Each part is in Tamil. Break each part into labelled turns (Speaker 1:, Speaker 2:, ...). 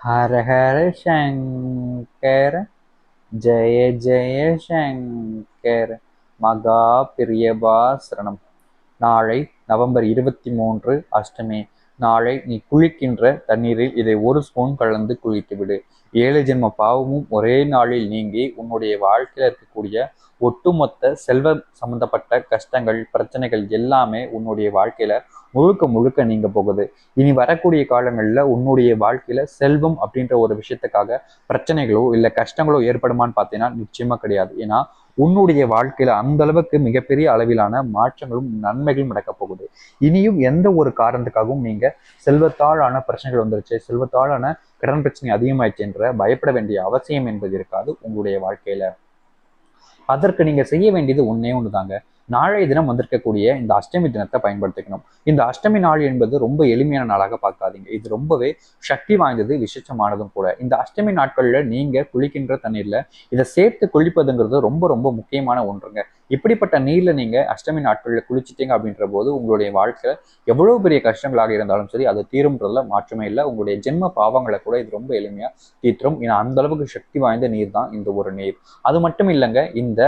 Speaker 1: ஹர ஹர சங்கர ஜெய ஜெய சங்கர் மகா பிரியபா சரணம் நாளை நவம்பர் இருபத்தி மூன்று அஷ்டமி. நாளை நீ குளிக்கின்ற தண்ணீரில் இதை ஒரு ஸ்பூன் கலந்து குளித்துவிடு. ஏழு ஜென்ம பாவமும் ஒரே நாளில் நீங்கி உன்னுடைய வாழ்க்கையில் இருக்கக்கூடிய ஒட்டுமொத்த செல்வ சம்பந்தப்பட்ட கஷ்டங்கள் பிரச்சனைகள் எல்லாமே உன்னுடைய வாழ்க்கையில முழுக்க முழுக்க நீங்க போகுது. இனி வரக்கூடிய காலங்கள்ல உன்னுடைய வாழ்க்கையில செல்வம் அப்படின்ற ஒரு விஷயத்துக்காக பிரச்சனைகளோ இல்ல கஷ்டங்களோ ஏற்படுமான்னு பார்த்தீங்கன்னா நிச்சயமா கிடையாது. ஏன்னா உன்னுடைய வாழ்க்கையில அந்த அளவுக்கு மிகப்பெரிய அளவிலான மாற்றங்களும் நன்மைகளும் நடக்க போகுது. இனியும் எந்த ஒரு காரணத்துக்காகவும் நீங்க செல்வத்தாழான பிரச்சனைகள் வந்துருச்சு செல்வத்தாழான கடன் பிரச்சனை அதிகமாயிடுச்சு என்ற பயப்பட வேண்டிய அவசியம் என்பது இருக்காது உங்களுடைய வாழ்க்கையில. அதற்கு நீங்க செய்ய வேண்டியது ஒன்னே ஒண்ணுதாங்க. நாளைய தினம் வந்திருக்கக்கூடிய இந்த அஷ்டமி தினத்தை பயன்படுத்திக்கணும். இந்த அஷ்டமி நாள் என்பது ரொம்ப எளிமையான நாளாக பார்க்காதீங்க. இது ரொம்பவே சக்தி வாய்ந்தது விசேஷமானதும் கூட. இந்த அஷ்டமி நாட்களில் நீங்கள் குளிக்கின்ற தண்ணீரில் இதை சேர்த்து குளிப்பதுங்கிறது ரொம்ப ரொம்ப முக்கியமான ஒன்றுங்க. இப்படிப்பட்ட நீரில் நீங்கள் அஷ்டமி நாட்களில் குளிச்சிட்டீங்க அப்படின்ற போது உங்களுடைய வாழ்க்கையில் எவ்வளோ பெரிய கஷ்டங்களாக இருந்தாலும் சரி அது தீரும்ன்றதுல மாற்றமே இல்லை. உங்களுடைய ஜென்ம பாவங்களை கூட இது ரொம்ப எளிமையாக தீற்றும் ஏன்னா அந்த அளவுக்கு சக்தி வாய்ந்த நீர் தான் இந்த ஒரு நீர். அது மட்டும் இல்லைங்க இந்த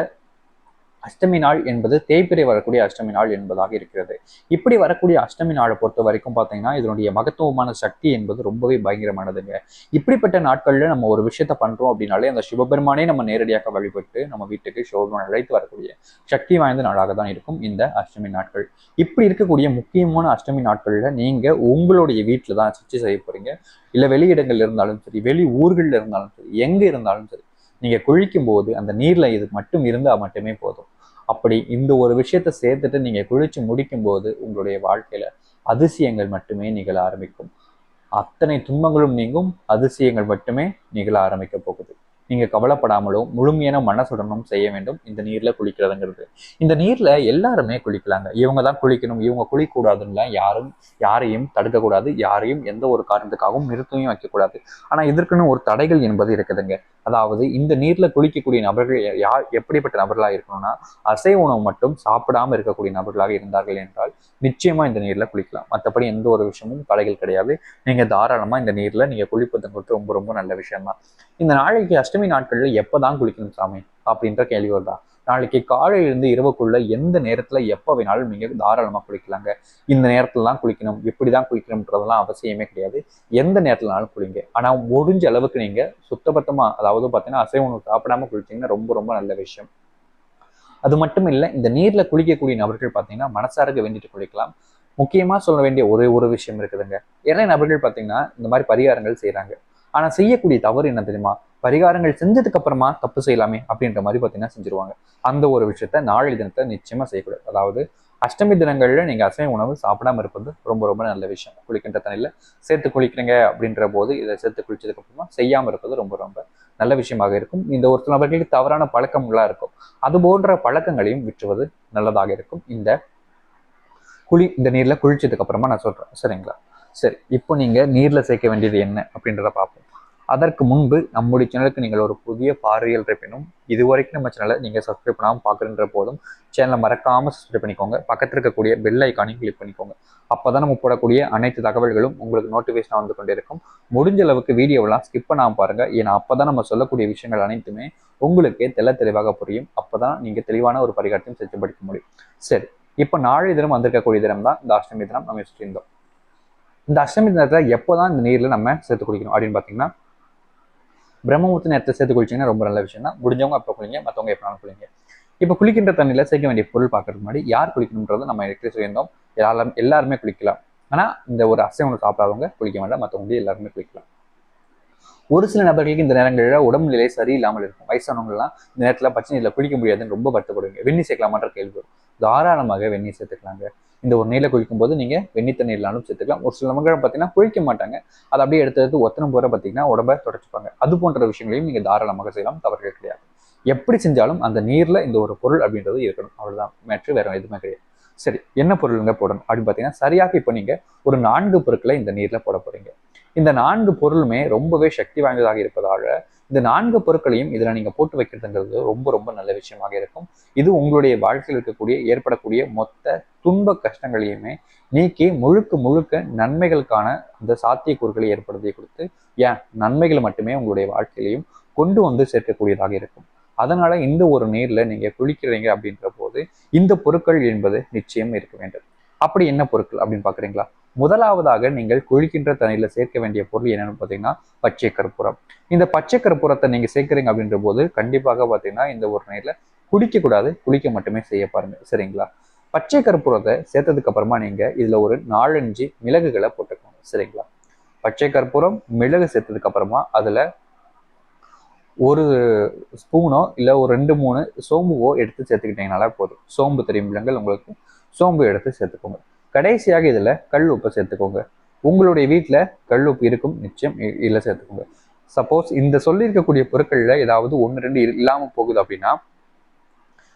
Speaker 1: அஷ்டமி நாள் என்பது தேய்பிரை வரக்கூடிய அஷ்டமி நாள் என்பதாக இருக்கிறது. இப்படி வரக்கூடிய அஷ்டமி நாளை பொறுத்த வரைக்கும் பார்த்தீங்கன்னா இதனுடைய மகத்துவமான சக்தி என்பது ரொம்பவே பயங்கரமானதுங்க. இப்படிப்பட்ட நாட்களில் நம்ம ஒரு விஷயத்த பண்றோம் அப்படின்னாலே அந்த சிவபெருமானே நம்ம நேரடியாக வழிபட்டு நம்ம வீட்டுக்கு சிவபெருமான் அழைத்து வரக்கூடிய சக்தி வாய்ந்த நாளாக தான் இருக்கும் இந்த அஷ்டமி நாட்கள். இப்படி இருக்கக்கூடிய முக்கியமான அஷ்டமி நாட்களில் நீங்க உங்களுடைய வீட்டில் தான் சர்ச்சை செய்ய போறீங்க. இல்லை வெளியிடங்கள் இருந்தாலும் சரி வெளி ஊர்களில் இருந்தாலும் சரி எங்க இருந்தாலும் சரி நீங்கள் குளிக்கும் போது அந்த நீரில் இது மட்டும் இருந்தால் மட்டுமே போதும். அப்படி இந்த ஒரு விஷயத்த சேர்த்துட்டு நீங்கள் குளிச்சு முடிக்கும் போது உங்களுடைய வாழ்க்கையில் அதிசயங்கள் மட்டுமே நிகழ ஆரம்பிக்கும். அத்தனை துன்பங்களும் நீங்கும் அதிசயங்கள் மட்டுமே நிகழ ஆரம்பிக்க போகுது. நீங்கள் கவலைப்படாமலும் முழுமையான மனசுடனும் செய்ய வேண்டும். இந்த நீரில் குளிக்கிறதுங்கிறது. இந்த நீரில் எல்லாருமே குளிக்கலாங்க. இவங்க தான் குளிக்கணும். இவங்க குளிக்கூடாதுன்னு யாரும் யாரையும் தடுக்கக்கூடாது. யாரையும் எந்த ஒரு காரணத்துக்காகவும் நிறுத்தவும் வைக்கக்கூடாது. ஆனால் இதற்குன்னு ஒரு தடைகள் என்பது இருக்குதுங்க. அதாவது இந்த நீர்ல குளிக்கக்கூடிய நபர்கள் யார் எப்படிப்பட்ட நபர்களாக இருக்கணும்னா அசைவ உணவு மட்டும் சாப்பிடாம இருக்கக்கூடிய நபர்களாக இருந்தார்கள் என்றால் நிச்சயமா இந்த நீர்ல குளிக்கலாம். மற்றபடி எந்த ஒரு விஷயமும் தடைகள் கிடையாது. நீங்க தாராளமா இந்த நீர்ல நீங்க குளிப்பதுங்கிறது ரொம்ப ரொம்ப நல்ல விஷயம் தான் இந்த நாளைக்கு அஷ்டமி நாட்களில் எப்பதான் குளிக்கணும் சாமி? அப்படின்ற கேள்வி வருதா? நாளைக்கு காலையிலிருந்து இரவுக்குள்ள எந்த நேரத்துல எப்போ வேணாலும் நீங்க தாராளமா குளிக்கலாங்க. இந்த நேரத்துல தான் குளிக்கணும் இப்படிதான் குளிக்கணும்ன்றதெல்லாம் அவசியமே கிடையாது. எந்த நேரத்துலனாலும் குளிங்க. ஆனா முடிஞ்ச அளவுக்கு நீங்க சுத்தபத்தமா அதாவது பார்த்தீங்கன்னா அசைவ உணவு சாப்பிடாம குளிச்சீங்கன்னா ரொம்ப ரொம்ப நல்ல விஷயம். அது மட்டும் இல்லை இந்த நீர்ல குளிக்கக்கூடிய நபர்கள் பார்த்தீங்கன்னா மனசாருக்கு வேண்டிட்டு குளிக்கலாம். முக்கியமா சொல்ல வேண்டிய ஒரே ஒரு விஷயம் இருக்குதுங்க. நிறைய நபர்கள் பார்த்தீங்கன்னா இந்த மாதிரி பரிகாரங்கள் செய்யறாங்க ஆனா செய்யக்கூடிய தவறு என்ன தெரியுமா? பரிகாரங்கள் செஞ்சதுக்கு அப்புறமா தப்பு செய்யலாமே அப்படின்ற மாதிரி பார்த்தீங்கன்னா செஞ்சிருவாங்க. அந்த ஒரு விஷயத்த நாளை தினத்தை நிச்சயமா செய்யக்கூடாது. அதாவது அஷ்டமி தினங்கள்ல நீங்க அசைவ உணவு சாப்பிடாம இருப்பது ரொம்ப ரொம்ப நல்ல விஷயம். குளிக்கின்ற தண்ணியில சேர்த்து குளிக்கிறீங்க அப்படின்ற போது இதை சேர்த்து குளிச்சதுக்கு அப்புறமா செய்யாம இருப்பது ரொம்ப ரொம்ப நல்ல விஷயமாக இருக்கும். இந்த ஒரு சில நபர்களுக்கு தவறான பழக்கங்களா இருக்கும். அது போன்ற பழக்கங்களையும் விற்றுவது நல்லதாக இருக்கும். இந்த குளி இந்த நீர்ல குளிச்சதுக்கு அப்புறமா நான் சொல்றேன். சரிங்களா? சரி இப்போ நீங்க நீர்ல சேர்க்க வேண்டியது என்ன அப்படின்றத பார்ப்போம். அதற்கு முன்பு நம்முடைய சேனலுக்கு நீங்கள் ஒரு புதிய பார்வையில் இருப்பினும் இது வரைக்கும் நம்ம சேனலை நீங்கள் சப்ஸ்கிரைப் பண்ணாமல் பார்க்குறன்ற போதும் சேனலை மறக்காமல் சப்ஸ்கிரைப் பண்ணிக்கோங்க. பக்கத்தில் இருக்கக்கூடிய பெல் ஐக்கானையும் கிளிக் பண்ணிக்கோங்க. அப்போ தான் நம்ம போடக்கூடிய அனைத்து தகவல்களும் உங்களுக்கு நோட்டிஃபிகேஷன் வந்து கொண்டே இருக்கும் முடிஞ்ச அளவுக்கு வீடியோவெல்லாம் ஸ்கிப் பண்ணாமல் பாருங்கள் ஏன்னா அப்போ தான் நம்ம சொல்லக்கூடிய விஷயங்கள் அனைத்துமே உங்களுக்கே தெல்ல தெளிவாக புரியும். அப்போ தான் நீங்கள் தெளிவான ஒரு பரிகாரத்தையும் செஞ்சு படிக்க முடியும். சரி இப்போ நாளை தினம் வந்திருக்கக்கூடிய தினம் தான் இந்த அஷ்டமி தினம். நம்ம வச்சுருந்தோம் இந்த அஷ்டமி தினத்தில் எப்போ தான் இந்த நீரில் நம்ம சேர்த்து குடிக்கணும் அப்படின்னு பார்த்தீங்கன்னா பிரம்மமுத்து நேரத்தை சேர்த்து குளிச்சிங்கன்னா ரொம்ப நல்ல விஷயம் தான் முடிஞ்சவங்க அப்போ குளிங்க மற்றவங்க எப்பனாலும் குளிங்க. இப்போ குளிக்கின்ற தண்ணியில் சேர்க்க வேண்டிய பொருள் பார்க்கறதுக்கு முன்னாடி யார் குளிக்கணுன்றதை நம்ம எடுத்து சொல்லியிருந்தோம் எல்லாரும் எல்லாருமே குளிக்கலாம். ஆனால் இந்த ஒரு அசைவம் சாப்பிடாதவங்க குளிக்க வேண்டாம். மற்றவங்க எல்லாருமே குளிக்கலாம். ஒரு சில நபர்களுக்கு இந்த நேரங்களில் உடம்பு நிலை சரியில்லாமல் இருக்கும். வயசானவங்கலாம் இந்த நேரத்தில் பச்சை நீரில் குளிக்க முடியாதுன்னு ரொம்ப வருத்தப்படுவீங்க. வெந்நீர் சேர்க்கலாமான்ற கேள்வி வரும். தாராளமாக வெந்நீர் சேர்த்துக்கலாங்க. இந்த ஒரு நீரில் குளிக்கும் போது நீங்கள் வெந்நி தண்ணீர்லாலும் சேர்த்துக்கலாம். ஒரு சில நபர்கள் பார்த்தீங்கன்னா குளிக்க மாட்டாங்க. அதை அப்படியே எடுத்து எடுத்து போகிற பார்த்தீங்கன்னா உடம்பை தொடச்சிப்பாங்க. அது போன்ற விஷயங்களையும் நீங்கள் தாராளமாக செய்யலாம். தவறுகள் கிடையாது. எப்படி செஞ்சாலும் அந்த நீரில் இந்த ஒரு பொருள் அப்படின்றது இருக்கணும். அவ்வளோதான் மேட்ரு வேறு எதுவுமே கிடையாது. சரி என்ன பொருளுங்க போடணும்? அப்படின்னு பார்த்தீங்கன்னா சரியாக இப்போ நீங்கள் ஒரு நான்கு பொருட்களை இந்த நீரில் போட போகிறீங்க இந்த நான்கு பொருளுமே ரொம்பவே சக்தி வாய்ந்ததாக இருப்பதால இந்த நான்கு பொருட்களையும் இதில் நீங்கள் போட்டு வைக்கிறதுங்கிறது ரொம்ப ரொம்ப நல்ல விஷயமாக இருக்கும். இது உங்களுடைய வாழ்க்கையில் இருக்கக்கூடிய ஏற்படக்கூடிய மொத்த துன்ப கஷ்டங்களையுமே நீக்கி முழுக்க முழுக்க நன்மைகளுக்கான அந்த சாத்தியக்கூறுகளை ஏற்படுத்தி கொடுத்து ஏன்? நன்மைகளை மட்டுமே உங்களுடைய வாழ்க்கையிலையும் கொண்டு வந்து சேர்க்கக்கூடியதாக இருக்கும். அதனால இந்த ஒரு நீர்ல நீங்க குளிக்கிறீங்க அப்படின்ற போது இந்த பொருட்கள் என்பது நிச்சயம் இருக்க வேண்டும். அப்படி என்ன பொருட்கள் அப்படின்னு பாக்குறீங்களா முதலாவதாக நீங்கள் குளிக்கின்ற தண்ணியில சேர்க்க வேண்டிய பொருள் என்னன்னு பார்த்தீங்கன்னா பச்சை கற்பூரம். இந்த பச்சை கற்பூரத்தை நீங்க சேர்க்குறீங்க அப்படின்ற போது கண்டிப்பாக பார்த்தீங்கன்னா இந்த ஒரு நீர்ல குடிக்க கூடாது குளிக்க மட்டுமே செய்ய பாருங்க சரிங்களா? பச்சை கற்பூரத்தை சேர்த்ததுக்கு அப்புறமா நீங்க இதுல ஒரு நாலஞ்சு மிளகுகளை போட்டுக்கோங்க சரிங்களா? பச்சை கற்பூரம் மிளகு சேர்த்ததுக்கு அப்புறமா அதுல ஒரு ஸ்பூனோ இல்லை ஒரு ரெண்டு மூணு சோம்புவோ எடுத்து சேர்த்துக்கிட்டீங்கனால போதும். சோம்பு தெரியும் இல்லைங்கள் உங்களுக்கு. சோம்பு எடுத்து சேர்த்துக்கோங்க. கடைசியாக இதில் கல் உப்பை சேர்த்துக்கோங்க. உங்களுடைய வீட்டில் கல் உப்பு இருக்கும் நிச்சயம் இதில் சேர்த்துக்கோங்க. சப்போஸ் இந்த சொல்லியிருக்கக்கூடிய பொருட்களில் ஏதாவது ஒன்று ரெண்டு இல்லாமல் போகுது அப்படின்னா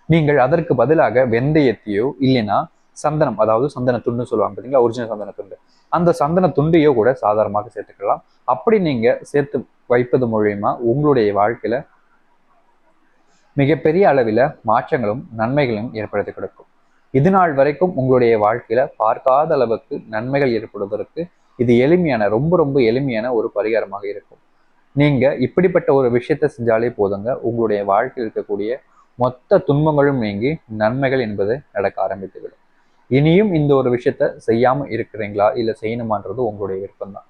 Speaker 1: நீங்கள் அதற்கு பதிலாக வெந்தயத்தையோ இல்லைன்னா சந்தனம் அதாவது சந்தன துண்டு சொல்லுவாங்க பார்த்தீங்களா ஒரிஜினல் சந்தன துண்டு அந்த சந்தன துண்டையோ கூட சாதாரணமாக சேர்த்துக்கலாம். அப்படி நீங்க சேர்த்து வைப்பது மூலயமா உங்களுடைய வாழ்க்கையில மிகப்பெரிய அளவில் மாற்றங்களும் நன்மைகளும் ஏற்படுத்தி கொடுக்கும். இது நாள் வரைக்கும் உங்களுடைய வாழ்க்கையில பார்க்காத அளவுக்கு நன்மைகள் ஏற்படுவதற்கு இது எளிமையான ரொம்ப ரொம்ப எளிமையான ஒரு பரிகாரமாக இருக்கும். நீங்க இப்படிப்பட்ட ஒரு விஷயத்தை செஞ்சாலே போதுங்க. உங்களுடைய வாழ்க்கையில் இருக்கக்கூடிய மொத்த துன்பங்களும் நீங்கி நன்மைகள் என்பது நடக்க ஆரம்பித்துவிடும். இனியும் இந்த ஒரு விஷயத்த செய்யாம இருக்கிறீங்களா? இல்ல செய்யணுமான்றது உங்களுடைய விருப்பம் தான்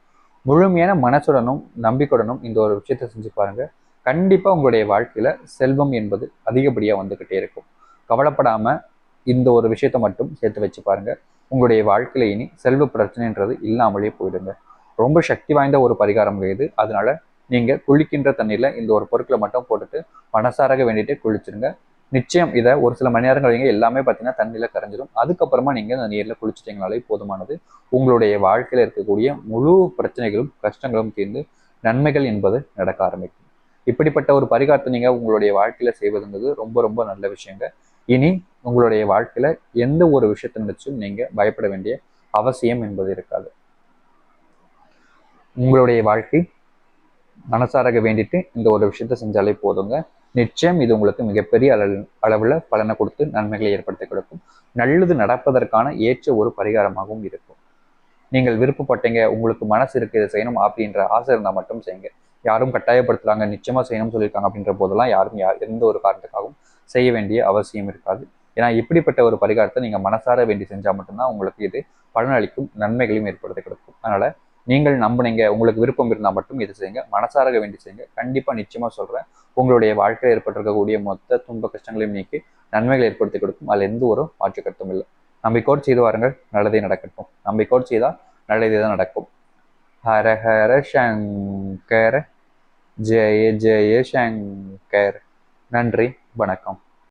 Speaker 1: முழுமையான மனசுடனும் நம்பிக்கையுடனும் இந்த ஒரு விஷயத்த செஞ்சு பாருங்க. கண்டிப்பா உங்களுடைய வாழ்க்கையில செல்வம் என்பது அதிகப்படியா வந்துகிட்டே இருக்கும். கவலைப்படாம இந்த ஒரு விஷயத்த மட்டும் சேர்த்து வச்சு பாருங்க. உங்களுடைய வாழ்க்கையில இனி செல்வ பிரச்சனைன்றது இல்லாமலே போயிடுங்க. ரொம்ப சக்தி வாய்ந்த ஒரு பரிகாரம் இது. அதனால நீங்க குளிக்கின்ற தண்ணியில் இந்த ஒரு பொருட்களை மட்டும் போட்டுட்டு மனசாரக வேண்டிட்டு குளிச்சிருங்க. நிச்சயம் இதை ஒரு சில மணி நேரங்கள் வைங்க. எல்லாமே பார்த்தீங்கன்னா தண்ணியில கரைஞ்சிடும் அதுக்கப்புறமா நீங்க அந்த நீர்ல குளிச்சிட்டீங்கனாலே போதுமானது. உங்களுடைய வாழ்க்கையில இருக்கக்கூடிய முழு பிரச்சனைகளும் கஷ்டங்களும் தீர்ந்து நன்மைகள் என்பது நடக்க ஆரம்பிக்கும். இப்படிப்பட்ட ஒரு பரிகாரத்தை நீங்க உங்களுடைய வாழ்க்கையில செய்வதுங்கிறது ரொம்ப ரொம்ப நல்ல விஷயங்க. இனி உங்களுடைய வாழ்க்கையில எந்த ஒரு விஷயத்தை நினைச்சும் நீங்க பயப்பட வேண்டிய அவசியம் என்பது இருக்காது. உங்களுடைய வாழ்க்கை மனசாரக வேண்டிட்டு இந்த ஒரு விஷயத்த செஞ்சாலே போதுங்க. நிச்சயம் இது உங்களுக்கு மிகப்பெரிய அளவு அளவில் பலனை கொடுத்து நன்மைகளை ஏற்படுத்தி கொடுக்கும். நல்லது நடப்பதற்கான ஏற்ற ஒரு பரிகாரமாகவும் இருக்கும். நீங்கள் விருப்பப்பட்டீங்க உங்களுக்கு மனசு இருக்கு இதை செய்யணும் அப்படின்ற ஆசை இருந்தால் மட்டும் செய்யுங்க. யாரும் கட்டாயப்படுத்துறாங்க நிச்சயமாக செய்யணும்னு சொல்லியிருக்காங்க அப்படின்ற போதெல்லாம் யாரும் யார் எந்த ஒரு காரணத்துக்காகவும் செய்ய வேண்டிய அவசியம் இருக்காது. ஏன்னா இப்படிப்பட்ட ஒரு பரிகாரத்தை நீங்கள் மனசார வேண்டி செஞ்சால் மட்டும்தான் உங்களுக்கு இது பலனளிக்கும் நன்மைகளையும் ஏற்படுத்தி கொடுக்கும். அதனால் நீங்கள் நம்புனீங்க உங்களுக்கு விருப்பம் இருந்தால் மட்டும் இது செய்யுங்க. மனசாரக வேண்டி செய்யுங்க. கண்டிப்பாக நிச்சயமாக சொல்கிறேன் உங்களுடைய வாழ்க்கையில் ஏற்பட்டிருக்கக்கூடிய மொத்த துன்ப கஷ்டங்களையும் நீக்கி நன்மைகளை ஏற்படுத்தி கொடுக்கும். அதில் எந்த ஒரு மாற்று கருத்தும் இல்லை. நம்பிக்கோடு செய்து வாருங்கள். நல்லதே நடக்கட்டும். நம்பிக்கோடு செய்தால் நல்லதே தான் நடக்கும். ஹர ஹர சங்கர. ஜெய ஜெய சங்கர். நன்றி. வணக்கம்.